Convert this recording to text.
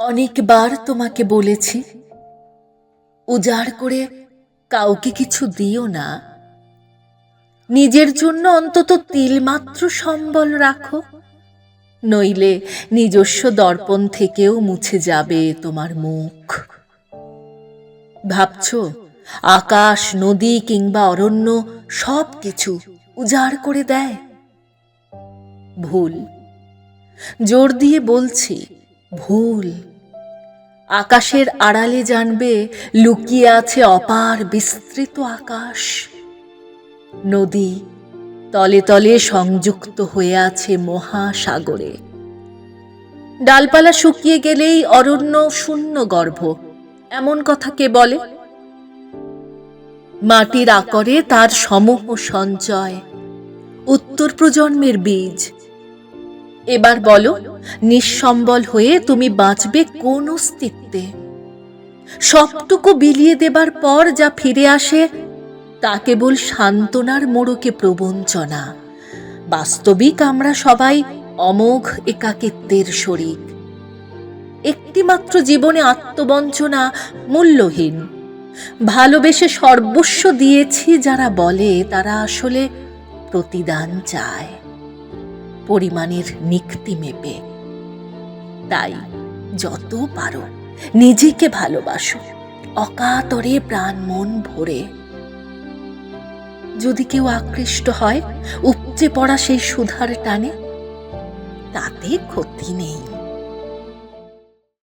অনেকবার তোমাকে বলেছি, উজাড় করে কাউকে কিছু দিও না। নিজের জন্য অন্তত তিলমাত্র সম্বল রাখো, নইলে নিজস্ব দর্পণ থেকেও মুছে যাবে তোমার মুখ। ভাবছ, আকাশ, নদী কিংবা অরণ্য সব কিছু উজাড় করে দেয়? ভুল। জোর দিয়ে বলছি, ভুল। আকাশের আড়ালে জানবে, লুকিয়ে আছে অপার বিস্তৃত আকাশ। নদী তলে তলে সংযুক্ত হয়ে আছে মহাসাগরে। ডালপালা শুকিয়ে গেলেই অরণ্য শূন্য গর্ভ। এমন কথা কে বলে? মাটির আকরে তার সমূহ সঞ্চয়। উত্তর প্রজন্মের বীজ। এবার বলো, নিঃসম্বল হয়ে তুমি বাঁচবে কোন অস্তিত্বে? সবটুকু বিলিয়ে দেবার পর যা ফিরে আসে, তা কেবল সান্ত্বনার মোড়কে প্রবঞ্চনা। বাস্তবিক আমরা সবাই অমোঘ একাকিত্বের শরিক। একটিমাত্র জীবনে আত্মবঞ্চনা মূল্যহীন। ভালোবেসে সর্বস্ব দিয়েছি যারা বলে, তারা আসলে প্রতিদান চায়। পরিমাণের নিক্তি মেপে। তাই যত পারো নিজেকে ভালোবাসো। অকাতরে প্রাণ মন ভরে। যদি কেউ আকৃষ্ট হয়, উপচে পড়া সেই সুধার টানে, তাতে ক্ষতি নেই।